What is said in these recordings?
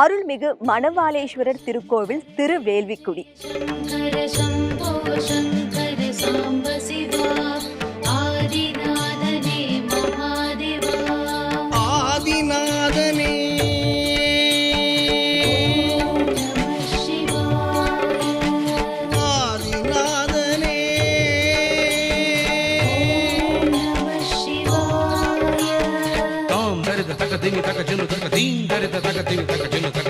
அருள்மிகு மணவாளேஸ்வரர் திருக்கோவில் Thiruvelvikudi. taka taka ding taka jinu taka ding dare taka ding taka jinu taka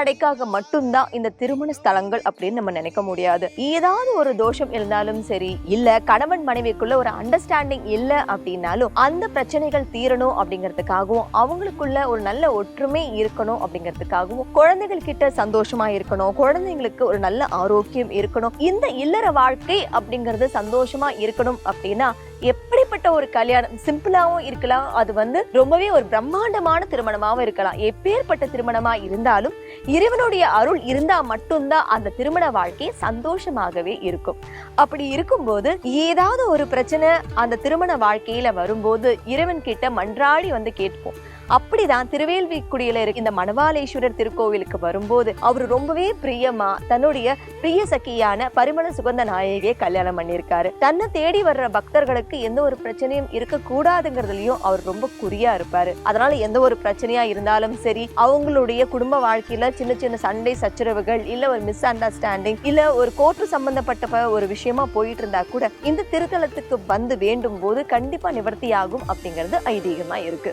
தடைக்காக மட்டும்தான் இந்த திருமண ஸ்தலங்கள் அப்படின்னு நம்ம நினைக்க முடியாது. ஏதாவது ஒரு தோஷம் இருந்தாலும் சரி இல்ல கணவன் மனைவிக்குள்ள ஒரு அண்டர்ஸ்டாண்டிங் இல்ல அப்படின்னாலும் அந்த பிரச்சனைகள் தீரணும் அப்படிங்கிறதுக்காகவும் அவங்களுக்குள்ள ஒரு நல்ல ஒற்றுமை இருக்கணும் அப்படிங்கிறதுக்காகவும் குழந்தைகள் கிட்ட சந்தோஷமா இருக்கணும் குழந்தைங்களுக்கு ஒரு நல்ல ஆரோக்கியம் இருக்கணும் இந்த இல்லற வாழ்க்கை அப்படிங்கிறது சந்தோஷமா இருக்கணும் அப்படின்னா எப்படிப்பட்ட ஒரு கல்யாணம்? சிம்பிளாவும் இருக்கலாம். அது வந்து ரொம்பவே ஒரு பிரம்மாண்டமான திருமணமாவும் இருக்கலாம். எப்பேற்பட்ட திருமணமா இருந்தாலும் இறைவனுடைய அருள் இருந்தா மட்டும்தான் அந்த திருமண வாழ்க்கை சந்தோஷமாகவே இருக்கும். அப்படி இருக்கும்போது ஏதாவது ஒரு பிரச்சனை அந்த திருமண வாழ்க்கையில வரும்போது இறைவன் கிட்ட மன்றாடி வந்து கேட்போம். அப்படிதான் திருவேல்விக்குடியில இருக்க இந்த மணவாளேஸ்வரர் திருக்கோவிலுக்கு வரும்போது அவர் ரொம்பவே பிரியமா தன்னுடைய பிரிய சக்கியான பரிமள சுகந்த நாயகியை கல்யாணம் பண்ணியிருக்காரு. தன்னை தேடி வர்ற பக்தர்களுக்கு எந்த ஒரு பிரச்சனையும் இருக்க கூடாதுங்கிறதுலயும் அவர் ரொம்ப குறியா இருப்பாரு. அதனால எந்த ஒரு பிரச்சனையா இருந்தாலும் சரி அவங்களுடைய குடும்ப வாழ்க்கையில சின்ன சின்ன சண்டை சச்சரவுகள் இல்ல ஒரு மிஸ் அண்டர்ஸ்டாண்டிங் இல்ல ஒரு கோர்ட்டு சம்பந்தப்பட்ட ஒரு விஷயமா போயிட்டு இருந்தா கூட இந்த திருத்தலத்துக்கு வந்து வேண்டும் போது கண்டிப்பா நிவர்த்தி ஆகும் அப்படிங்கிறது ஐதீகமா இருக்கு.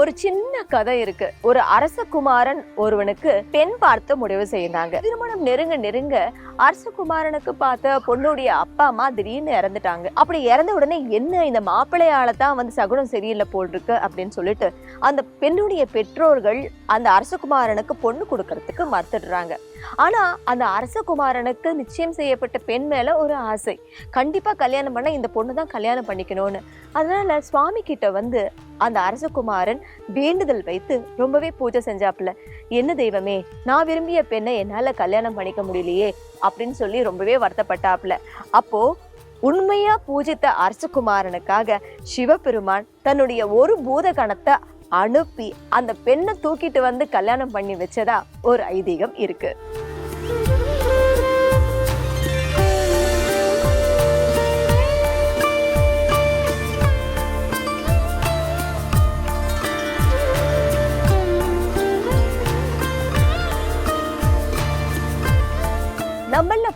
ஒரு சின்ன கதை இருக்கு. ஒரு அரசகுமாரன் ஒருவனுக்கு பெண் பார்த்து முடிவு செய்தாங்க. திருமணம் நெருங்க நெருங்க அரசகுமாரனுக்கு பார்த்த பொண்ணுடைய அப்பா அம்மா திடீர்னு இறந்துட்டாங்க. அப்படி இறந்த உடனே என்ன இந்த மாப்பிள்ளையால தான் வந்து சகுனம் சரியில்லை போல் இருக்கு அப்படின்னு சொல்லிட்டு அந்த பெண்ணுடைய பெற்றோர்கள் அந்த அரசகுமாரனுக்கு பொண்ணு கொடுக்கறதுக்கு மறுத்துடுறாங்க. ஆனா அந்த அரசகுமாரனுக்கு நிச்சயம் செய்யப்பட்ட பெண் மேல ஒரு ஆசை. கண்டிப்பா கல்யாணம் பண்ண இந்த பொண்ணு தான் கல்யாணம் பண்ணிக்கணும்னு. அதனால சுவாமி கிட்ட வந்து அந்த அரசகுமாரன் வேண்டுதல் வைத்து ரொம்பவே பூஜை செஞ்சாப்புல. என்ன தெய்வமே நான் விரும்பிய பெண்ணை என்னால கல்யாணம் பண்ணிக்க முடியலையே அப்படின்னு சொல்லி ரொம்பவே வருத்தப்பட்டாப்புல. அப்போ உண்மையா பூஜித்த அரசகுமாரனுக்காக சிவபெருமான் தன்னுடைய ஒரு பூத கணத்தை அனுப்பி அந்த பெண்ணை தூக்கிட்டு வந்து கல்யாணம் பண்ணி வச்சதா ஒரு ஐதீகம் இருக்கு.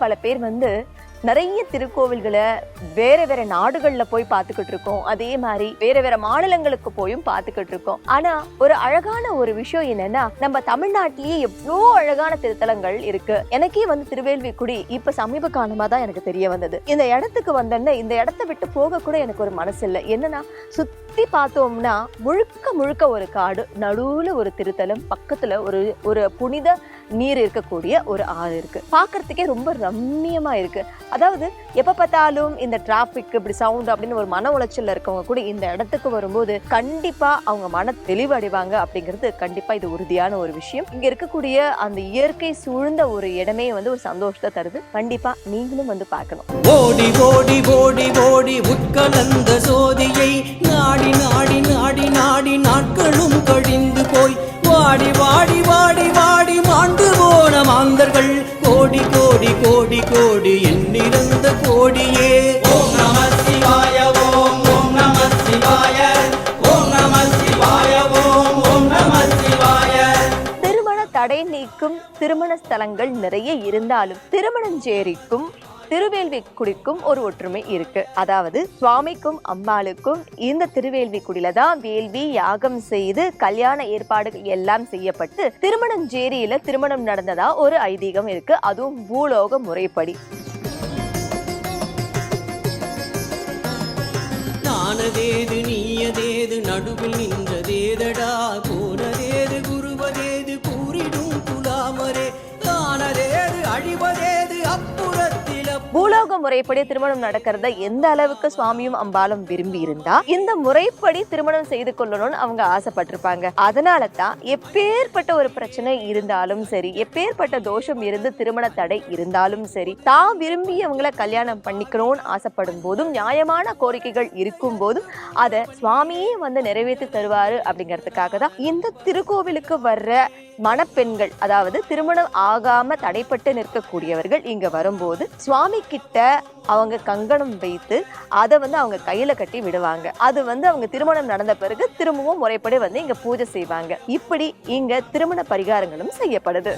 பல பேர் வந்து நிறைய திருக்கோவில்களை வேற வேற நாடுகள்ல போய் பார்த்துக்கிட்டு இருக்கோம். அதே மாதிரி வேற வேற மாநிலங்களுக்கு போயும் பார்த்துக்கிட்டு இருக்கோம். ஆனா ஒரு அழகான ஒரு விஷயம் என்னன்னா நம்ம தமிழ்நாட்டிலேயே எவ்வளோ அழகான திருத்தலங்கள் இருக்கு. எனக்கே வந்து திருவேல்விக்குடி இப்ப சமீப காலமா தான் எனக்கு தெரிய வந்தது. இந்த இடத்துக்கு வந்தேன்னா இந்த இடத்த விட்டு போக கூட எனக்கு ஒரு மனசு இல்லை என்னன்னா சுத்தி பார்த்தோம்னா முழுக்க முழுக்க ஒரு காடு நடுவுல ஒரு திருத்தலம் பக்கத்துல ஒரு ஒரு புனித நீர் இருக்கக்கூடிய ஒரு ஆறு இருக்கு. பார்க்கிறதுக்கே ரொம்ப ரம்மியமா இருக்கு. அதாவது எப்ப பார்த்தாலும் இந்த டிராபிக் இப்படி சவுண்ட் அப்படின்னு ஒரு மன உளைச்சலில் இருக்கவங்க கூட இந்த இடத்துக்கு வரும்போது கண்டிப்பா அவங்க மன தெளிவடைவாங்க அப்படிங்கிறது கண்டிப்பா இது உறுதியான ஒரு விஷயம். இங்க இருக்கக்கூடிய அந்த இயற்கை சூழ்ந்த ஒரு இடமே வந்து ஒரு சந்தோஷத்தை தருது. கண்டிப்பா நீங்களும் வந்து பார்க்கணும். ஓடி ஓடி ஓடி ஓடி உட்கலந்த சோதியை நாடி நாடி நாடி நாடி நாட்களும் கழிந்து போய் வாடி வாடி வாடி வாடி மாண்டு போன மாந்தர்கள். கோடி கோடி கோடி கோடி எண்ணிறந்த கோடியே. ஓம் நம சிவாய ஓம் ஓம் நம தடை நீக்கும் திருமண ஸ்தலங்கள் நிறைய இருந்தாலும் திருமணஞ்சேரிக்கும் திருவேல்விக்குடிக்கும் ஒரு ஒற்றுமை இருக்கு. அதாவது சுவாமிக்கும் அம்பாளுக்கும் இந்த திருவேல்விக்குடியில தான் வேள்வி யாகம் செய்து கல்யாண ஏற்பாடுகள் எல்லாம் செய்யப்பட்டு திருமணஞ்சேரியில திருமணம் நடந்ததா ஒரு ஐதீகம் இருக்கு. அதுவும் பூலோக முறைப்படி. நானதேது நீயதேது நடுவில் நின்றதேதடா முறைப்படி திருமணம் நடக்கிறத எந்த அளவுக்கு சுவாமியும் அம்பாலும் விரும்பி இருந்தா இந்த முறைப்படி திருமணம் செய்து கொள்ளணும்னு அவங்க ஆசைப்பட்டிருப்பாங்க. அதனால தான் எப்பேற்பட்ட ஒரு பிரச்சனை இருந்தாலும் சரி எப்பேற்பட்ட தோஷம் இருந்து திருமண தடை இருந்தாலும் சரி தான் விரும்பி அவங்கள கல்யாணம் பண்ணிக்கணும்னு ஆசைப்படும் போதும் நியாயமான கோரிக்கைகள் இருக்கும் போதும் அதை சுவாமியே வந்து நிறைவேற்றி தருவாரு அப்படிங்கிறதுக்காக தான் இந்த திருக்கோவிலுக்கு வர்ற மணப்பெண்கள் அதாவது திருமணம் ஆகாம தடைப்பட்டு நிற்கக்கூடியவர்கள் இங்க வரும்போது சுவாமி கிட்ட அவங்க கங்கணம் வைத்து அதை வந்து அவங்க கையில கட்டி விடுவாங்க. அது வந்து அவங்க திருமணம் நடந்த பிறகு திரும்பவும் முறைப்படி வந்து இங்க பூஜை செய்வாங்க. இப்படி இங்க திருமண பரிகாரங்களும் செய்யப்படுது.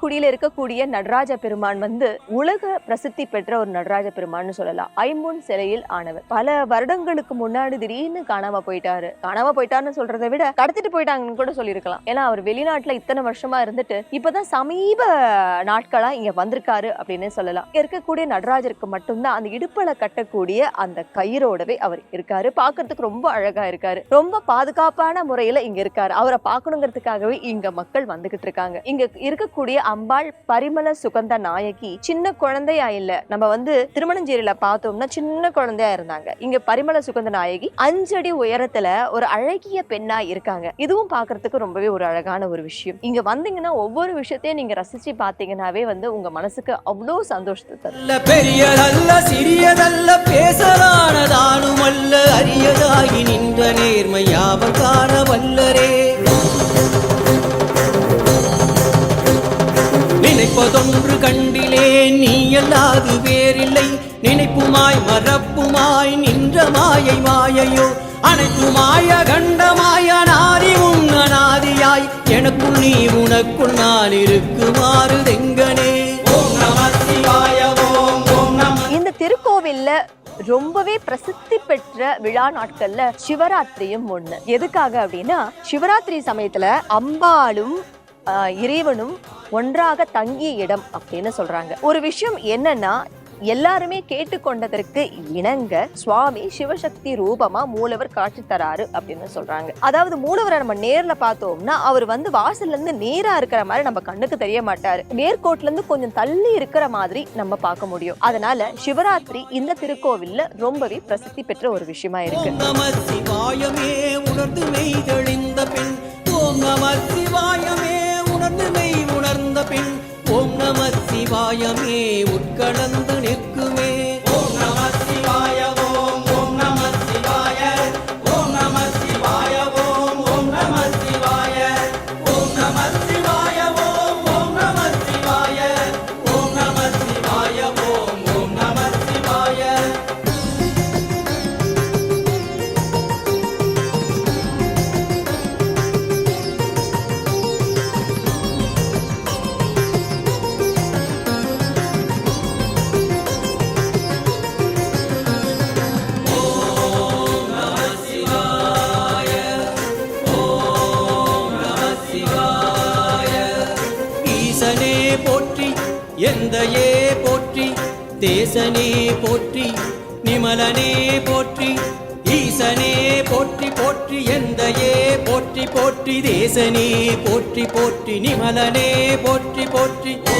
திருவேல்விக்குடியில இருக்கக்கூடிய நடராஜ பெருமான் வந்து உலக பிரசித்தி பெற்ற ஒரு நடராஜ பெருமான்னு சொல்லலாம். ஐம்பொன் சிலையில் ஆனவர். பல வருடங்களுக்கு முன்னாடி திடீர்னு காணாம போயிட்டாரு. காணாம போயிட்டாருன்னு சொல்றதை விட கடத்திட்டு போயிட்டாங்கன்னு கூட சொல்லியிருக்கலாம். ஏன்னா அவர் வெளிநாட்டுல இத்தனை வருஷமா இருந்துட்டு இப்பதான் சமீப நாட்களா இங்க வந்திருக்காரு அப்படின்னு சொல்லலாம். இங்க இருக்கக்கூடிய நடராஜருக்கு மட்டும்தான் அந்த இடுப்புல கட்டக்கூடிய அந்த கயிறோடவே அவர் இருக்காரு. பாக்குறதுக்கு ரொம்ப அழகா இருக்காரு. ரொம்ப பாதுகாப்பான முறையில இங்க இருக்காரு. அவரை பார்க்கணுங்கிறதுக்காகவே இங்க மக்கள் வந்துகிட்டு இருக்காங்க. இங்க இருக்கக்கூடிய அம்பாள் பரிமள சுகந்த நாயகி சின்ன குழந்தையா இல்ல. நம்ம வந்து திருமணஞ்சேரியில பார்த்தோம்னா சின்ன குழந்தையா இருந்தாங்க. இங்க பரிமள சுகந்த நாயகி அஞ்சடி உயரத்துல ஒரு அழகிய பெண்ணா இருக்காங்க. இதுவும் பாக்குறதுக்கு ரொம்பவே ஒரு அழகான ஒரு விஷயம். இங்க வந்தீங்கன்னா ஒவ்வொரு விஷயத்தையும் நீங்க ரசிச்சு பார்த்தீங்கன்னாவே வந்து உங்க மனசுக்கு அவ்வளோ சந்தோஷத்தை தரும். அல்ல பெரியதல்ல சிறியதல்ல அல்ல அரியதாகி நின்ற நேர்மை காண வல்லரே நினைப்பதொன்று கண்டிலே நீ அல்லாது வேறில்லை. நினைப்புமாய் மறப்புமாய் நின்ற மாயை மாயையோ அனைத்து மாய கண்டமாய நாதி உன் அநாதியாய் எனக்குள் நீ உனக்குள் நான் இருக்குமாறு தெங்கனே. இந்த திருக்கோவில்ல ரொம்பவே பிரசித்தி பெற்ற விழா நாட்கள்ல சிவராத்திரியும் ஒண்ணு. எதுக்காக அப்படின்னா சிவராத்திரி சமயத்துல அம்பாளும் ஆஹ், இறைவனும் ஒன்றாக தங்கிய இடம் அப்படின்னு சொல்றாங்க. ஒரு விஷயம் என்னன்னா எல்லாருமே கேட்டுக்கொண்டதற்கு இணங்க சுவாமி சிவசக்தி ரூபமா மூலவர் காட்சி தராரு அப்படின்னு சொல்றாங்க. அதாவது மூலவரை நம்ம நேர்ல பார்த்தோம்னா அவர் வந்து வாசல்ல இருந்து நேரா இருக்கிற மாதிரி நம்ம கண்ணுக்கு தெரிய மாட்டாரு. நேர்கோட்ல இருந்து கொஞ்சம் தள்ளி இருக்கிற மாதிரி நம்ம பார்க்க முடியும். அதனால சிவராத்திரி இந்த திருக்கோவில்ல ரொம்பவே பிரசித்தி பெற்ற ஒரு விஷயமா இருக்கு. ஓம் நம சிவாயமே உணர்ந்து உணர்ந்த பின் ஓம் நம சிவாயமே உட்கலந்து நிற்குமே. எந்தையே போற்றி தேசனே போற்றி நிமலனே போற்றி ஈசனே போற்றி போற்றி எந்தையே போற்றி போற்றி தேசனே போற்றி போற்றி நிமலனே போற்றி போற்றி. ஓ